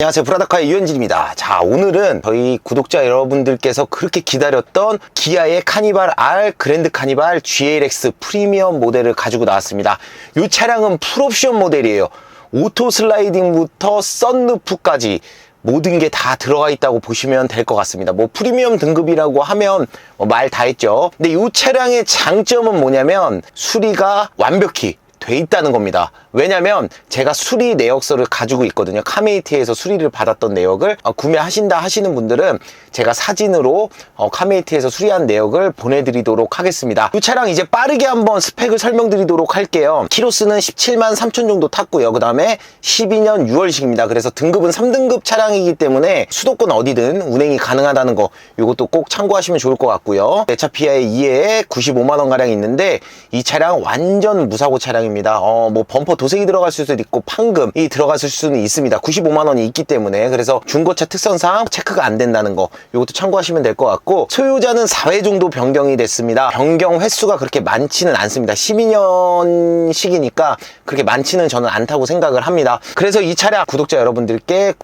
안녕하세요 브라더카의 유현진입니다 자 오늘은 저희 구독자 여러분들께서 그렇게 기다렸던 기아의 카니발 R 그랜드 카니발 GLX 프리미엄 모델을 가지고 나왔습니다 이 차량은 풀옵션 모델이에요 오토 슬라이딩부터 썬루프까지 모든 게 다 들어가 있다고 보시면 될 것 같습니다. 뭐 프리미엄 등급이라고 하면 뭐 말다 했죠. 근데 이 차량의 장점은 뭐냐면 수리가 완벽히 돼 있다는 겁니다. 왜냐면 제가 수리 내역서를 가지고 있거든요. 카메이트에서 수리를 받았던 내역을 어, 구매하신다 하시는 분들은 제가 사진으로 어, 카메이트에서 수리한 내역을 보내드리도록 하겠습니다. 이 차량 이제 빠르게 한번 스펙을 설명드리도록 할게요. 키로수는 17만 3천 정도 탔고요. 그 다음에 12년 6월식입니다. 그래서 등급은 3등급 차량이기 때문에 수도권 어디든 운행이 가능하다는 거 이것도 꼭 참고하시면 좋을 것 같고요. 내차 피아의 2회에 95만 원 가량 있는데 이 차량 완전 무사고 차량 입니다. 어, 뭐 범퍼 도색이 들어갈 수도 있고 판금이 들어갔을 수는 있습니다. 95만 원이 있기 때문에 그래서 중고차 특성상 체크가 안 된다는 거 이것도 참고하시면 될 것 같고 소유자는 4회 정도 변경이 됐습니다. 변경 횟수가 그렇게 많지는 않습니다. 12년 시기니까 그렇게 많지는 저는 않다고 생각을 합니다. 그래서 이 차량 구독자 여러분들께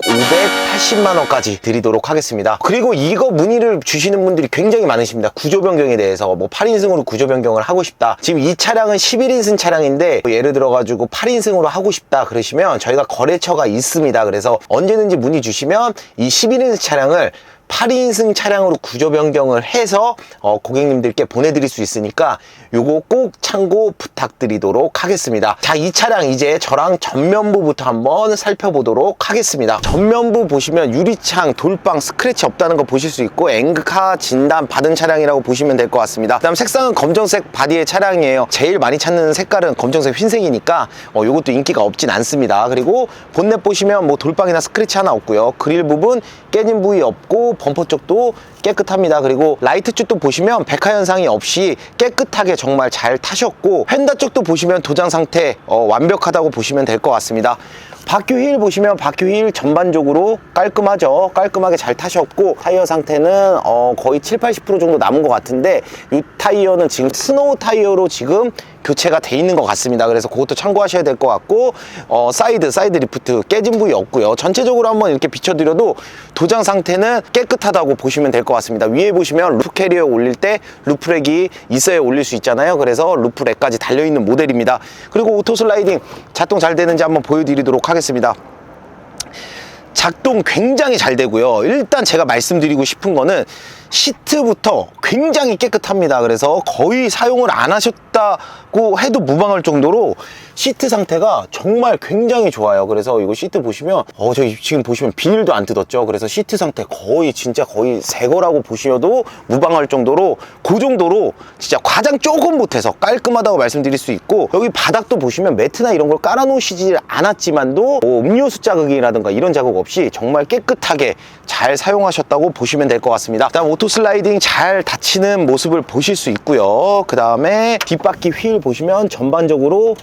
580만 원까지 드리도록 하겠습니다. 그리고 이거 문의를 주시는 분들이 굉장히 많으십니다. 구조 변경에 대해서 뭐 8인승으로 구조 변경을 하고 싶다. 지금 이 차량은 11인승 차량인데 뭐 예를 들어 가지고 8인승으로 하고 싶다 그러시면 저희가 거래처가 있습니다. 그래서 언제든지 문의 주시면 이 11인승 차량을 8인승 차량으로 구조 변경을 해서 어, 고객님들께 보내드릴 수 있으니까 요거 꼭 참고 부탁드리도록 하겠습니다. 자, 이 차량 이제 저랑 전면부부터 한번 살펴보도록 하겠습니다. 전면부 보시면 유리창, 돌방, 스크래치 없다는 거 보실 수 있고 앵카 진단 받은 차량이라고 보시면 될 것 같습니다. 그다음 색상은 검정색 바디의 차량이에요. 제일 많이 찾는 색깔은 검정색 흰색이니까 어, 요것도 인기가 없진 않습니다. 그리고 본넷 보시면 뭐 돌방이나 스크래치 하나 없고요. 그릴 부분 깨진 부위 없고 범퍼 쪽도 깨끗합니다. 그리고 라이트 쪽도 보시면 백화 현상이 없이 깨끗하게 정말 잘 타셨고 펜다 쪽도 보시면 도장 상태 어, 완벽하다고 보시면 될 것 같습니다. 바퀴 휠 보시면 바퀴 휠 전반적으로 깔끔하죠. 깔끔하게 잘 타셨고 타이어 상태는 어, 거의 7, 80% 정도 남은 것 같은데 이 타이어는 지금 스노우 타이어로 지금 교체가 돼 있는 것 같습니다. 그래서 그것도 참고하셔야 될 것 같고 어, 사이드 사이드 리프트 깨진 부위 없고요. 전체적으로 한번 이렇게 비춰드려도 도장 상태는 깨끗하다고 보시면 될 것 같습니다. 위에 보시면 루프 캐리어 올릴 때 루프렉이 있어야 올릴 수 있잖아요. 그래서 루프렉까지 달려 있는 모델입니다. 그리고 오토 슬라이딩 작동 잘 되는지 한번 보여드리도록 하겠습니다. 작동 굉장히 잘 되고요. 일단 제가 말씀드리고 싶은 거는 시트부터 굉장히 깨끗합니다. 그래서 거의 사용을 안 하셨다고 해도 무방할 정도로 시트 상태가 정말 굉장히 좋아요. 그래서 이거 시트 보시면 어, 저 지금 보시면 비닐도 안 뜯었죠. 그래서 시트 상태 거의 진짜 거의 새 거라고 보셔도 무방할 정도로 그 정도로 진짜 과장 조금 못해서 깔끔하다고 말씀드릴 수 있고 여기 바닥도 보시면 매트나 이런 걸 깔아 놓으시지 않았지만도 뭐 음료수 자극이라든가 이런 자국 없이 정말 깨끗하게 잘 사용하셨다고 보시면 될 것 같습니다. 그다음 오토 슬라이딩 잘 닫히는 모습을 보실 수 있고요. 그 다음에 뒷바퀴 휠 보시면 전반적으로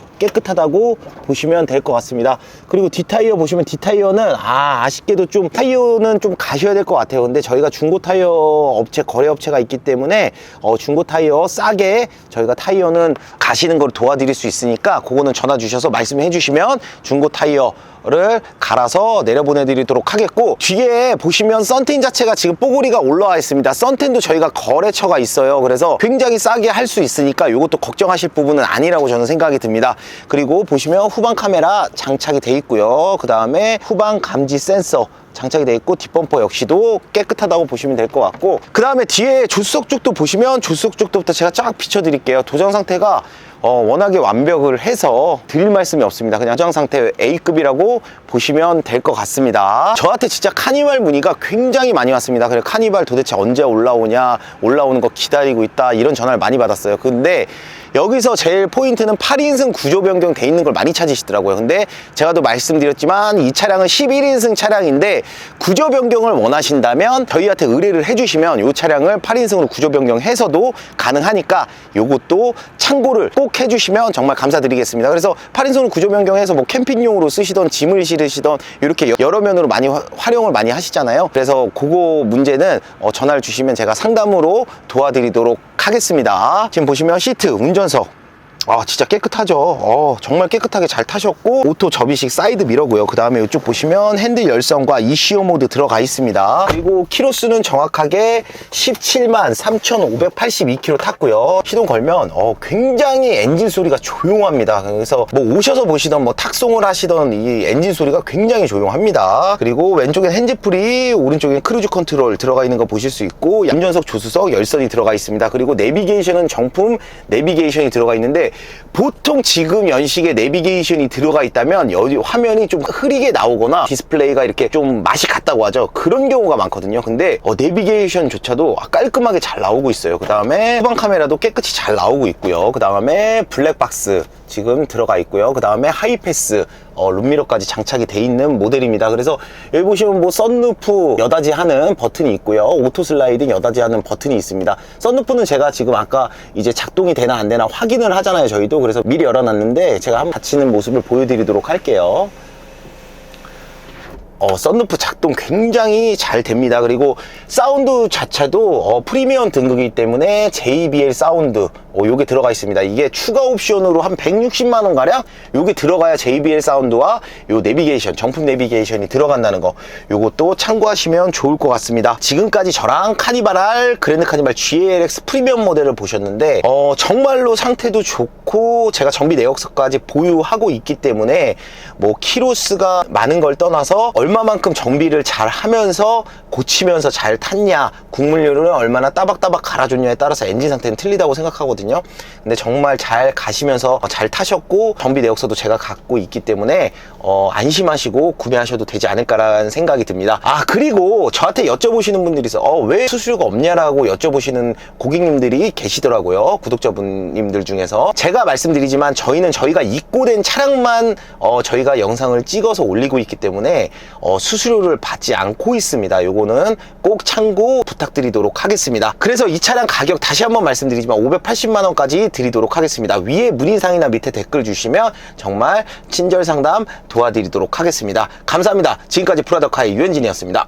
깨끗하다고 보시면 될 것 같습니다. 그리고 뒷타이어 보시면 뒷타이어는 아 아쉽게도 좀 타이어는 좀 가셔야 될 것 같아요. 근데 저희가 중고 타이어 업체 거래 업체가 있기 때문에 어, 중고 타이어 싸게 저희가 타이어는 가시는 걸 도와드릴 수 있으니까 그거는 전화 주셔서 말씀해 주시면 중고 타이어 를 갈아서 내려보내 드리도록 하겠고 뒤에 보시면 썬텐 자체가 지금 뽀글이가 올라와 있습니다. 썬텐도 저희가 거래처가 있어요. 그래서 굉장히 싸게 할 수 있으니까 이것도 걱정하실 부분은 아니라고 저는 생각이 듭니다. 그리고 보시면 후방 카메라 장착이 돼 있고요. 그 다음에 후방 감지 센서 장착이 되어 있고 뒷범퍼 역시도 깨끗하다고 보시면 될 것 같고 그 다음에 뒤에 조수석 쪽도 보시면 조수석 쪽부터 제가 쫙 비춰 드릴게요 도장 상태가 어, 워낙에 완벽을 해서 드릴 말씀이 없습니다. 그냥 도장 상태 A급이라고 보시면 될 것 같습니다. 저한테 진짜 카니발 문의가 굉장히 많이 왔습니다. 그래서 카니발 도대체 언제 올라오냐, 올라오는 거 기다리고 있다, 이런 전화를 많이 받았어요. 근데 여기서 제일 포인트는 8인승 구조 변경 돼 있는 걸 많이 찾으시더라고요. 근데 제가 또 말씀드렸지만 이 차량은 11인승 차량인데 구조 변경을 원하신다면 저희한테 의뢰를 해주시면 이 차량을 8인승으로 구조 변경해서도 가능하니까 이것도 참고를 꼭 해주시면 정말 감사드리겠습니다. 그래서 8인승으로 구조 변경해서 뭐 캠핑용으로 쓰시던 짐을 실으시던 이렇게 여러 면으로 많이 화- 활용을 많이 하시잖아요. 그래서 그거 문제는 어, 전화를 주시면 제가 상담으로 도와드리도록 하겠습니다. 지금 보시면 시트, 운전 석 아 진짜 깨끗하죠. 어, 정말 깨끗하게 잘 타셨고 오토 접이식 사이드 미러고요. 그 다음에 이쪽 보시면 핸들 열선과 ECO 모드 들어가 있습니다. 그리고 키로수는 정확하게 17만 3,582km 탔고요. 시동 걸면 어, 굉장히 엔진 소리가 조용합니다. 그래서 뭐 오셔서 보시던 뭐 탁송을 하시던 이 엔진 소리가 굉장히 조용합니다. 그리고 왼쪽엔 핸즈프리 오른쪽엔 크루즈 컨트롤 들어가 있는 거 보실 수 있고 양전석 조수석 열선이 들어가 있습니다. 그리고 내비게이션은 정품 내비게이션이 들어가 있는데 보통 지금 연식에 내비게이션이 들어가 있다면 여기 화면이 좀 흐리게 나오거나 디스플레이가 이렇게 좀 맛이 같다고 하죠. 그런 경우가 많거든요. 근데 어, 내비게이션조차도 깔끔하게 잘 나오고 있어요. 그 다음에 후방 카메라도 깨끗이 잘 나오고 있고요. 그 다음에 블랙박스 지금 들어가 있고요. 그 다음에 하이패스 어, 룸미러까지 장착이 돼 있는 모델입니다. 그래서 여기 보시면 뭐 썬루프 여다지 하는 버튼이 있고요. 오토 슬라이딩 여다지 하는 버튼이 있습니다. 썬루프는 제가 지금 아까 이제 작동이 되나 안 되나 확인을 하잖아요 저희도. 그래서 미리 열어놨는데 제가 한번 닫히는 모습을 보여드리도록 할게요. 어, 썬루프 작동 굉장히 잘 됩니다. 그리고 사운드 자체도 어, 프리미엄 등급이기 때문에 JBL 사운드 어, 요게 들어가 있습니다. 이게 추가 옵션으로 한 160만 원 가량 요게 들어가야 JBL 사운드와 요 내비게이션 정품 내비게이션이 들어간다는 거 요것도 참고하시면 좋을 것 같습니다. 지금까지 저랑 카니발알 그랜드 카니발 GLX 프리미엄 모델을 보셨는데 어, 정말로 상태도 좋고 제가 정비 내역서까지 보유하고 있기 때문에 뭐 키로수가 많은 걸 떠나서 얼마만큼 정비를 잘 하면서 고치면서 잘 탔냐 국물료를 얼마나 따박따박 갈아줬냐에 따라서 엔진 상태는 틀리다고 생각하거든요 근데 정말 잘 가시면서 잘 타셨고 정비 내역서도 제가 갖고 있기 때문에 어, 안심하시고 구매하셔도 되지 않을까라는 생각이 듭니다. 아 그리고 저한테 여쭤보시는 분들이 있어. 어, 왜 수수료가 없냐라고 여쭤보시는 고객님들이 계시더라고요. 구독자분님들 중에서. 제가 말씀드리지만 저희는 저희가 입고된 차량만 어, 저희가 영상을 찍어서 올리고 있기 때문에 어, 수수료를 받지 않고 있습니다. 요거는 꼭 참고 부탁드리도록 하겠습니다. 그래서 이 차량 가격 다시 한번 말씀드리지만 580만 원까지 드리도록 하겠습니다. 위에 문의사항이나 밑에 댓글 주시면 정말 친절 상담 도와드리도록 하겠습니다. 감사합니다. 지금까지 프라더카의 유현진이었습니다.